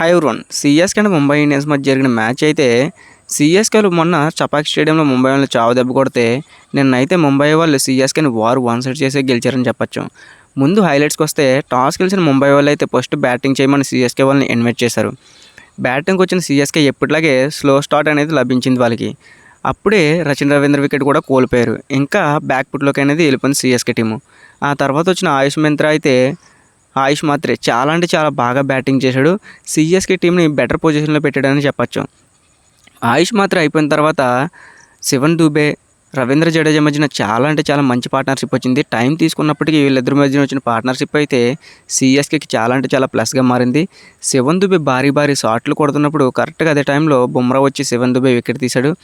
High వన్ CSK and Mumbai Indians మధ్య జరిగిన మ్యాచ్ అయితే సిఎస్కేలు మొన్న చపాక్ స్టేడియంలో ముంబై వాళ్ళు చావు దెబ్బ కొడితే నిన్నైతే ముంబై వాళ్ళు సిఎస్కేని వారు వన్ సైడ్ చేసే గెలిచారని చెప్పొచ్చు. ముందు హైలైట్స్కి వస్తే టాస్ గెలిచిన ముంబై వాళ్ళు అయితే ఫస్ట్ బ్యాటింగ్ చేయమని సిఎస్కే వాళ్ళని ఇన్వైట్ చేశారు. బ్యాటింగ్కి వచ్చిన సిఎస్కే ఎప్పటిలాగే స్లో స్టార్ట్ అనేది లభించింది వాళ్ళకి. అప్పుడే రచిన్ రవీంద్ర వికెట్ కూడా కోల్పోయారు. ఇంకా బ్యాక్ పుట్లోకి అనేది వెళ్ళిపోయింది సిఎస్కే టీము. ఆ తర్వాత వచ్చిన ఆయుష్ మింత్రా అయితే ఆయుష్ మాత్రే చాలా అంటే చాలా బాగా బ్యాటింగ్ చేశాడు. సిఎస్కే టీంని బెటర్ పొజిషన్లో పెట్టాడని చెప్పచ్చు. ఆయుష్ మాత్రం అయిపోయిన తర్వాత శివన్ దూబే రవీంద్ర జడేజా మధ్యన చాలా అంటే చాలా మంచి పార్ట్నర్షిప్ వచ్చింది. టైం తీసుకున్నప్పటికీ వీళ్ళిద్దరి మధ్యన వచ్చిన పార్ట్నర్షిప్ అయితే సిఎస్కేకి చాలా అంటే చాలా ప్లస్గా మారింది. శివన్ దుబే భారీ భారీ షాట్లు కొడుతున్నప్పుడు కరెక్ట్గా అదే టైంలో బుమ్రా వచ్చి శివన్ దుబే వికెట్ తీశాడు.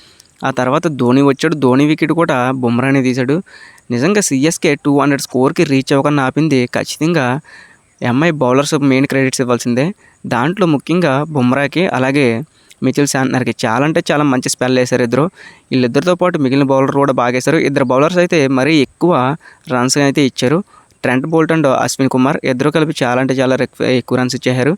ఆ తర్వాత ధోని వచ్చాడు. ధోని వికెట్ కూడా బుమ్రాని తీశాడు. నిజంగా సిఎస్కే టూ హండ్రెడ్ స్కోర్కి రీచ్ అవ్వకుండా ఆపింది ఖచ్చితంగా ఎంఐ బౌలర్స్ మెయిన్ క్రెడిట్స్ ఇవ్వాల్సిందే. దాంట్లో ముఖ్యంగా బుమ్రాకి అలాగే మిచిల్ శాంట్నర్కి చాలా అంటే చాలా మంచి స్పెల్ వేశారు ఇద్దరు. వీళ్ళిద్దరితో పాటు మిగిలిన బౌలర్ కూడా బాగా వేశారు. ఇద్దరు బౌలర్స్ అయితే మరీ ఎక్కువ రన్స్ అయితే ఇచ్చారు. Trent Boult and Ashwin Kumar ఇద్దరు కలిపి చాలా అంటే చాలా ఎక్కువ రన్స్ ఇచ్చేశారు.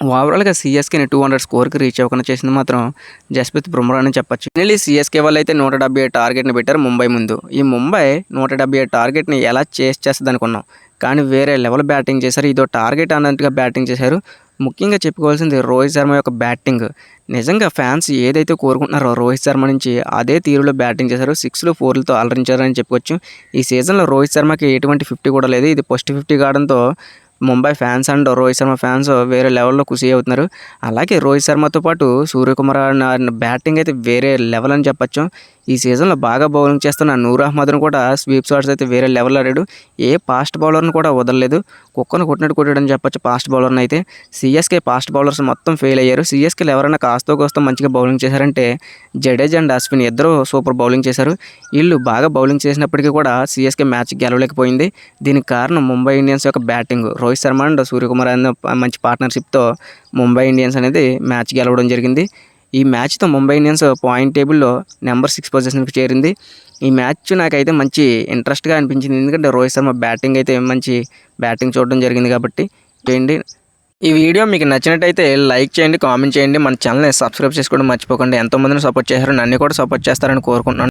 ఓవరాల్గా సిఎస్కేని టూ హండ్రెడ్ స్కోర్కి రీచ్ అవ్వకుండా చేసింది మాత్రం జస్ప్రీత్ బుమ్రా అని చెప్పచ్చు. ఫైనలీ సిఎస్కే వాళ్ళు అయితే నూట డెబ్బై టార్గెట్ని పెట్టారు ముంబై ముందు. ఈ ముంబై నూట డెబ్బై టార్గెట్ని ఎలా చేసి చేస్తుంది అనుకున్నాం. కానీ వేరే లెవెల్ బ్యాటింగ్ చేశారు. ఇదో టార్గెట్ అన్నట్టుగా బ్యాటింగ్ చేశారు. ముఖ్యంగా చెప్పుకోవాల్సింది రోహిత్ శర్మ యొక్క బ్యాటింగ్. నిజంగా ఫ్యాన్స్ ఏదైతే కోరుకుంటున్నారో రోహిత్ శర్మ నుంచి అదే తీరులో బ్యాటింగ్ చేశారు. సిక్స్లు ఫోర్లతో అలరించారని చెప్పుకోవచ్చు. ఈ సీజన్లో రోహిత్ శర్మకి ఎటువంటి ఫిఫ్టీ కూడా లేదు. ఇది ఫస్ట్ ఫిఫ్టీ కావడంతో Mumbai fans and Rohit Sharma fans వేరే లెవెల్లో ఖుషి అవుతున్నారు. అలాగే రోహిత్ శర్మతో పాటు సూర్యకుమార్ బ్యాటింగ్ అయితే వేరే లెవెల్ అని చెప్పొచ్చు. ఈ సీజన్లో బాగా బౌలింగ్ చేస్తున్న నూర్ అహ్మద్ను కూడా స్వీప్ షాట్స్ అయితే వేరే లెవెల్ ఆడాడు. ఏ ఫాస్ట్ బౌలర్ను కూడా వదలలేదు. కుక్కను కొట్టినట్టు కొట్టాడని చెప్పొచ్చు ఫాస్ట్ బౌలర్ని అయితే. సిఎస్కే ఫాస్ట్ బౌలర్స్ మొత్తం ఫెయిల్ అయ్యారు. సిఎస్కేలు ఎవరైనా కాస్తో కోస్తో మంచిగా బౌలింగ్ చేశారంటే జడేజ్ అండ్ అశ్విన్ ఇద్దరు సూపర్ బౌలింగ్ చేశారు. వీళ్ళు బాగా బౌలింగ్ చేసినప్పటికీ కూడా సిఎస్కే మ్యాచ్ గెలవలేకపోయింది. దీనికి కారణం ముంబై ఇండియన్స్ యొక్క బ్యాటింగ్. రోహిత్ శర్మ అండ్ సూర్యకుమార్ అనే మంచి పార్ట్నర్షిప్తో ముంబై ఇండియన్స్ అనేది మ్యాచ్ గెలవడం జరిగింది. ఈ మ్యాచ్తో ముంబై ఇండియన్స్ పాయింట్ టేబుల్లో నెంబర్ సిక్స్ పొజిషన్కి చేరింది. ఈ మ్యాచ్ నాకైతే మంచి ఇంట్రెస్ట్గా అనిపించింది. ఎందుకంటే రోహిత్ శర్మ బ్యాటింగ్ అయితే మంచి బ్యాటింగ్ చూడడం జరిగింది కాబట్టి చేయండి. ఈ వీడియో మీకు నచ్చినట్టయితే లైక్ చేయండి కామెంట్ చేయండి. మన ఛానల్ని సబ్స్క్రైబ్ చేసుకోవడం మర్చిపోకండి. ఎంతోమందిని సపోర్ట్ చేశారు నన్ను కూడా సపోర్ట్ చేస్తారని కోరుకుంటున్నాను.